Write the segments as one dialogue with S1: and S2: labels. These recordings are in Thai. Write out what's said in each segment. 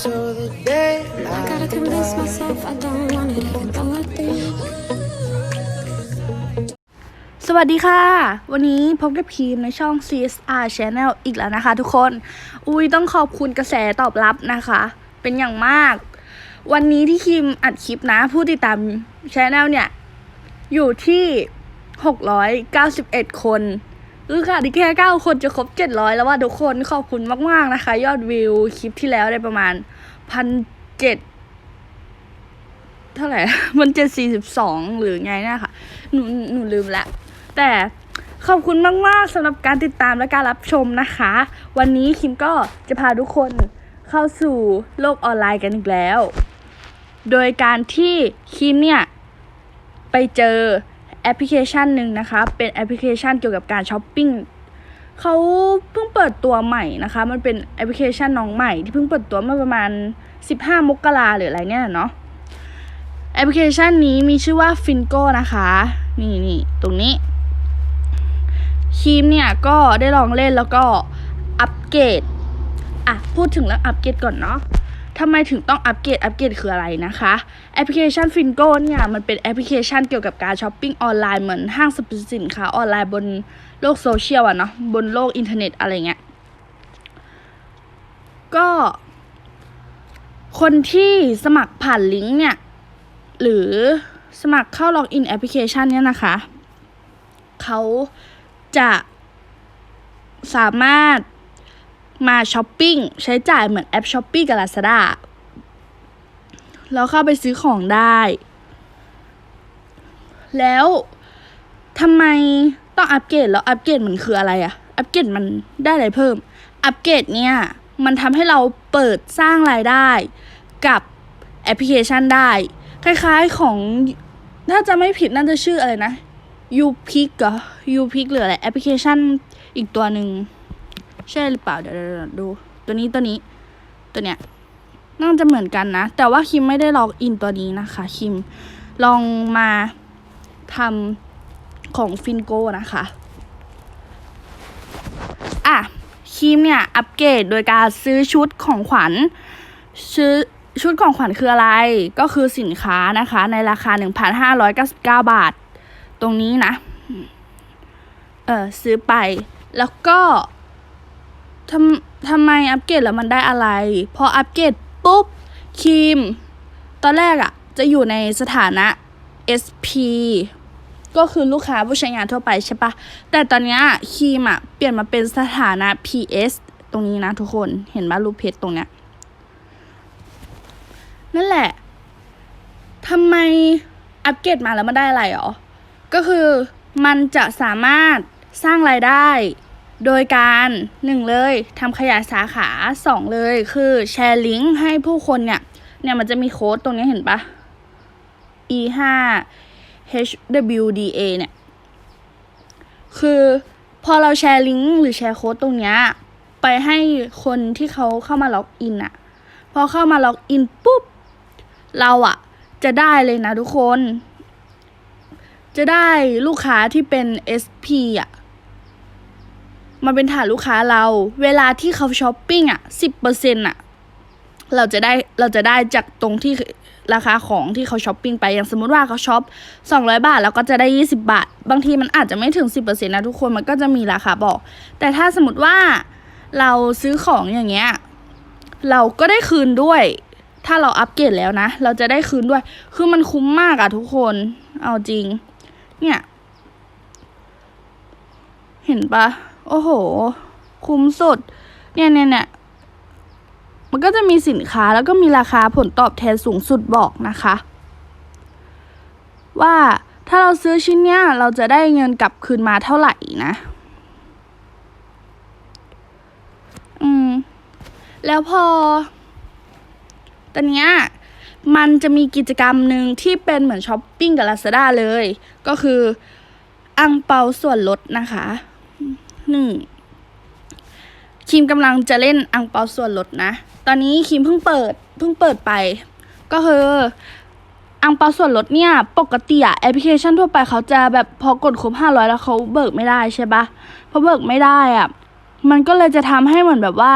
S1: till the day
S2: I gotta convince myself I don't want it, even though I do.
S3: สวัสดีค่ะ วันนี้พบกับพีมในช่อง CSR Channel อีกแล้วนะคะทุกคน อุ้ยต้องขอบคุณกระแสตอบรับนะคะ เป็นอย่างมาก วันนี้ที่คิมอัดคลิปนะ ผู้ติดตาม Channel เนี่ย อยู่ที่ 691 คน คือค่ะที่แค่9คนจะครบ700แล้วว่าทุกคนขอบคุณมากๆนะคะ ยอดวิวคลิปที่แล้วได้ประมาณพันเจ็ดเท่าไหร่มันเจ็ดสี่สิบสองหรือไงเนี่ยค่ะ หนูหนูลืมละแต่ขอบคุณมากๆสำหรับการติดตามและการรับชมนะคะ วันนี้คิมก็จะพาทุกคนเข้าสู่โลกออนไลน์กันอีกแล้ว โดยการที่คิมเนี่ย ไปเจอ แอปพลิเคชันหนึ่งนะคะ เป็นแอปพลิเคชันเกี่ยวกับการช้อปปิ้งเขาเพิ่งเปิดตัวใหม่นะคะ มันเป็นแอปพลิเคชันน้องใหม่ที่เพิ่งเปิดตัวเมื่อประมาณ 15 มกราหรืออะไรเนี่ยเนาะแอปพลิเคชันนี้มีชื่อว่า Fingo นะคะ นี่นี่ตรงนี้คีมเนี่ยก็ได้ลองเล่นแล้วก็อัปเกรดอะพูดถึงแล้วอัปเกรดก่อนเนาะ ทำไมถึงต้องอัปเกรดอัปเกรดคืออะไรนะคะ แอปพลิเคชัน Fingo เนี่ยมันเป็นแอปพลิเคชันเกี่ยวกับการช้อปปิ้งออนไลน์เหมือนห้างสรรพสินค้าออนไลน์บนโลกโซเชียลอะเนาะบนโลกอินเทอร์เน็ตอะไรเงี้ยก็ คนที่สมัครผ่านลิงก์เนี่ย หรือสมัครเข้าล็อกอินแอปพลิเคชันเนี่ยนะคะ เขาจะสามารถ มาช้อปปิ้งใช้จ่ายเหมือนแอปช้อปปี้กับ Lazada แล้วเข้าไปซื้อของได้ แล้วทำไมต้องอัปเกรดแล้วอัปเกรดมันคืออะไรอะอัปเกรดมันได้อะไรเพิ่ม อัปเกรดเนี่ยมันทำให้เราเปิดสร้างรายได้กับแอปพลิเคชันได้ คล้ายๆของถ้าจะไม่ผิดน่าจะชื่ออะไรนะ u p i c เหรอ u p i c หรืออะไรแอปพลิเคชันอีกตัวหนึ่ง ใช่หรือเปล่าเดี๋ยวดู ตัวนี้ตัวนี้ ตัวเนี้ยน่าจะเหมือนกันนะ แต่ว่าคิมไม่ได้ล็อกอินตัวนี้นะคะ คิมลองมาทำของฟินโกนะคะอะคิมเนี่ย อัปเกรดโดยการซื้อชุดของขวัญซื้อชุดของขวัญคืออะไร ก็คือสินค้านะคะ ในราคา 1,599 บาท ตรงนี้นะ เออซื้อไป แล้วก็ ทำทำไมอัปเกรดแล้วมันได้อะไร พออัปเกรดปุ๊บครีม ตอนแรกอะ่ะ จะอยู่ในสถานะ SP ก็คือลูกค้าผู้ใช้งานทั่วไปใช่ปะแต่ตอนนี้ครีมอะ่ะ เปลี่ยนมาเป็นสถานะ PS ตรงนี้นะทุกคนเห็นปะรูปเพชรตรงเนี้ยนั่นแหละทำไมอัปเกรดมาแล้วมันได้อะไรหรอ ก็คือมันจะสามารถสร้างรายได้ โดยการหนึ่งเลยทำขยายสาขาสองเลยคือแชร์ลิงก์ให้ผู้คนเนี่ย เนี่ยมันจะมีโค้ดตรงนี้เห็นปะ e 5 hwda เนี่ย คือพอเราแชร์ลิงก์หรือแชร์โค้ดตรงเนี้ยไปให้คนที่เขาเข้ามาล็อกอินอะพอเข้ามาล็อกอินปุ๊บ เราอะจะได้เลยนะทุกคน จะได้ลูกค้าที่เป็น SP อะ มาเป็นฐานลูกค้าเรา เวลาที่เขาช้อปปิ้งอะสิบเปอร์เซ็นต์อะเราจะได้เราจะได้จากตรงที่ราคาของที่เขาช้อปปิ้งไปอย่างสมมติว่าเขาช็อปสองร้อยบาท แล้วก็จะได้ยี่สิบาท บางทีมันอาจจะไม่ถึงสิบเปอร์เซ็นต์นะทุกคนมันก็จะมีราคาบอก แต่ถ้าสมมติว่าเราซื้อของอย่างเงี้ยเราก็ได้คืนด้วย ถ้าเราอัปเกรดแล้วนะ เราจะได้คืนด้วย คือมันคุ้มมากอะทุกคนเอาจริง เนี่ย เห็นปะ โอ้โห คุ้มสุด เนี่ยเนี่ยเนี่ยมันก็จะมีสินค้าแล้วก็มีราคาผลตอบแทนสูงสุดบอกนะคะ ว่าถ้าเราซื้อชิ้นเนี้ยเราจะได้เงินกลับคืนมาเท่าไหร่นะ อืม แล้วพอ ตอนเนี้ยมันจะมีกิจกรรมหนึ่งที่เป็นเหมือนช้อปปิ้งกับ Lazada เลย ก็คืออังเปาส่วนลดนะคะ หนึ่งคิมกำลังจะเล่นอังเปาส่วนลดนะ ตอนนี้คิมเพิ่งเปิดเพิ่งเปิดไป ก็คืออังเปาส่วนลดเนี่ย ปกติอะแอปพลิเคชันทั่วไปเขาจะแบบพอกดครบห้าร้อยแล้วเขาเบิกไม่ได้ใช่ปะพอเบิกไม่ได้อะมันก็เลยจะทำให้เหมือนแบบว่า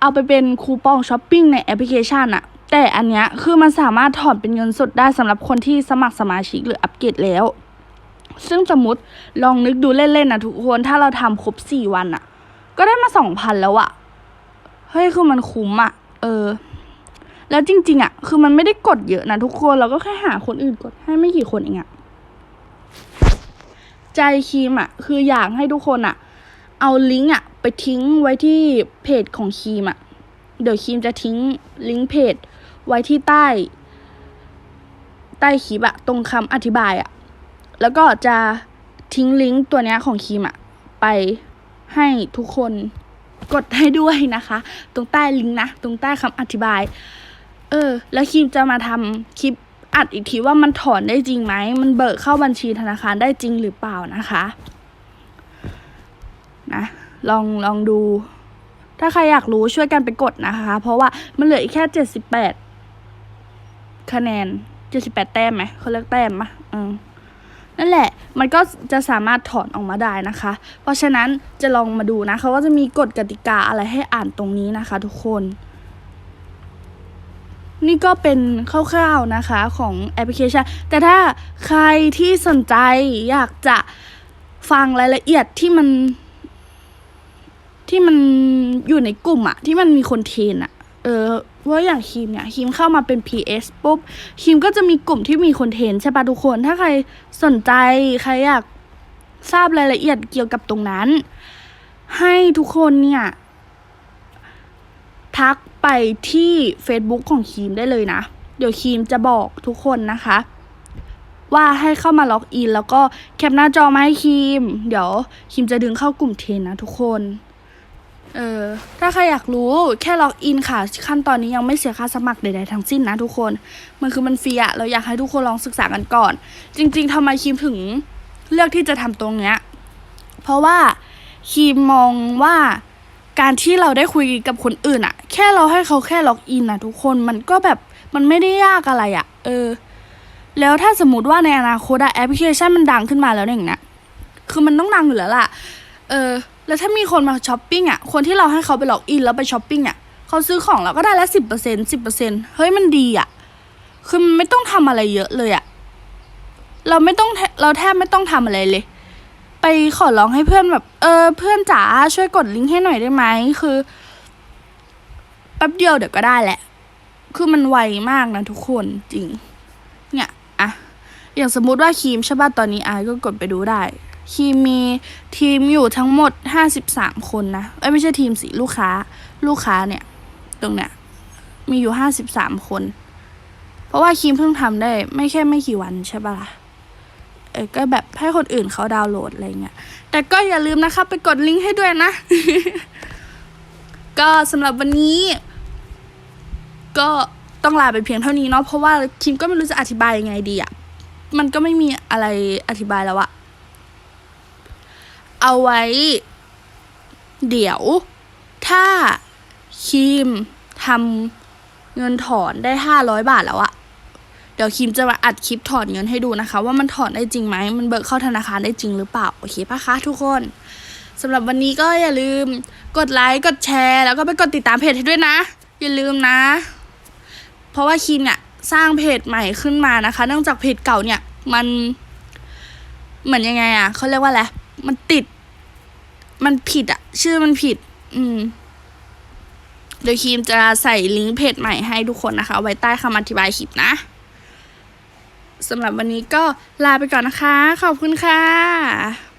S3: เอาไปเป็นคูปองช้อปปิ้งในแอปพลิเคชันอะแต่อันเนี้ยคือมันสามารถถอนเป็นเงินสดได้สำหรับคนที่สมัครสมาชิกหรืออัปเกรดแล้ว ซึ่งสมมติลองนึกดูเล่นๆนะทุกคนถ้าเราทำครบสี่วันอะก็ได้มาสองพันแล้วอะเฮ้ยคือมันคุ้มอะเออ แล้วจริง ๆอะคือมันไม่ได้กดเยอะนะทุกคนเราก็แค่หาคนอื่นกดให้ไม่กี่คนเองอะใจคีมอะคืออยากให้ทุกคนอะเอาลิงก์อะไปทิ้งไว้ที่เพจของคีมอะเดี๋ยวคีมจะทิ้งลิงก์เพจไว้ที่ใต้ ใต้คลิปอะตรงคำอธิบายอะ แล้วก็จะทิ้งลิงก์ตัวนี้ของครีมอะไปให้ทุกคนกดให้ด้วยนะคะ ตรงใต้ลิงก์นะ ตรงใต้คำอธิบาย เออ แล้วครีมจะมาทำคลิปอัดอีกทีว่ามันถอนได้จริงไหม มันเบิกเข้าบัญชีธนาคารได้จริงหรือเปล่านะคะนะลองลองดู ถ้าใครอยากรู้ช่วยกันไปกดนะคะ เพราะว่ามันเหลืออีกแค่เจ็ดสิบแปดคะแนนเจ็ดสิบแปดแต้มไหมเขาเรียกแต้มมะอืม นั่นแหละ มันก็จะสามารถถอนออกมาได้นะคะ เพราะฉะนั้นจะลองมาดูนะเขาก็จะมีกฎกติกาอะไรให้อ่านตรงนี้นะคะทุกคน นี่ก็เป็นคร่าวๆนะคะของแอปพลิเคชัน แต่ถ้าใครที่สนใจอยากจะฟังรายละเอียดที่มัน ที่มันอยู่ในกลุ่มอะที่มันมีคนเทนอะเออ ว่าอย่างคิมเนี่ยคิมเข้ามาเป็น PS ปุ๊บคิมก็จะมีกลุ่มที่มีคนเทนใช่ปะทุกคน ถ้าใครสนใจใครอยากทราบรายละเอียดเกี่ยวกับตรงนั้น ให้ทุกคนเนี่ย ทักไปที่ Facebook ของคีมได้เลยนะ เดี๋ยวคีมจะบอกทุกคนนะคะ ว่าให้เข้ามาล็อกอิน แล้วก็แคปหน้าจอมาให้คีม เดี๋ยวคีมจะดึงเข้ากลุ่มเทนนะทุกคน เออถ้าใครอยากรู้แค่ล็อกอินค่ะ ขั้นตอนนี้ยังไม่เสียค่าสมัครใดๆทั้งสิ้นนะทุกคน มันคือมันฟรีอะเราอยากให้ทุกคนลองศึกษากันก่อน จริง ๆทำไมคีมถึงเลือกที่จะทำตรงเนี้ยเพราะว่าคีมมองว่าการที่เราได้คุยกับคนอื่นอะแค่เราให้เขาแค่ล็อกอินอะทุกคนมันก็แบบมันไม่ได้ยากอะไรอะเออ แล้วถ้าสมมติว่าในอนาคตอะแอปพลิเคชันมันดังขึ้นมาแล้วอย่างเงี้ยคือมันต้องดังอยู่แล้วล่ะ เออ แล้วถ้ามีคนมาช้อปปิ้งอะ คนที่เราให้เขาไปล็อกอินแล้วไปช้อปปิ้งอะ เขาซื้อของเราก็ได้ละสิบเปอร์เซ็นสิบเปอร์เซ็นเฮ้ยมันดีอะ คือมันไม่ต้องทำอะไรเยอะเลยอะ เราไม่ต้องเราแทบไม่ต้องทำอะไรเลย ไปขอร้องให้เพื่อนแบบ เออ เพื่อนจ๋าช่วยกดลิงก์ให้หน่อยได้ไหมคือแป๊บเดียวเดี๋ยวก็ได้แหละ คือมันไวมากนะทุกคนจริง เนี่ยอะอย่างสมมุติว่าครีมใช่ป่ะตอนนี้อายก็กดไปดูได้ คีมีทีมอยู่ทั้งหมดห้าสิบสามคนนะ เอ้ยไม่ใช่ทีมสิลูกค้า ลูกค้าเนี่ย ตรงเนี้ยมีอยู่ห้าสิบสามคน เพราะว่าคีมเพิ่งทำได้ไม่แค่ไม่กี่วันใช่ปะล่ะเออก็แบบให้คนอื่นเขาดาวน์โหลดอะไรเงี้ย แต่ก็อย่าลืมนะคะไปกดลิงก์ให้ด้วยนะ ก็สำหรับวันนี้ ก็ต้องลาไปเพียงเท่านี้เนาะ เพราะว่าคิมก็ไม่รู้จะอธิบายยังไงดีอะมันก็ไม่มีอะไรอธิบายแล้วอะ เอาไว้ เดี๋ยว ถ้าคิมทำเงินถอนได้ห้าร้อยบาทแล้วอะเดี๋ยวคิมจะมาอัดคลิปถอนเงินให้ดูนะคะ ว่ามันถอนได้จริงไหม มันเบิกเข้าธนาคารได้จริงหรือเปล่า โอเคปะคะทุกคนสำหรับวันนี้ก็อย่าลืมกดไลค์กดแชร์ แล้วก็ไปกดติดตามเพจให้ด้วยนะ อย่าลืมนะ เพราะว่าคิมเนี่ยสร้างเพจใหม่ขึ้นมานะคะเนื่องจากเพจเก่าเนี่ย มัน เหมือนยังไงอะเขาเรียกว่าอะไรมันติด มันผิดอะชื่อมันผิด อืมเดี๋ยวคิมจะใส่ลิงก์เพจใหม่ให้ทุกคนนะคะ ไว้ใต้คำอธิบายคลิปนะสำหรับวันนี้ก็ลาไปก่อนนะคะ ขอบคุณค่ะ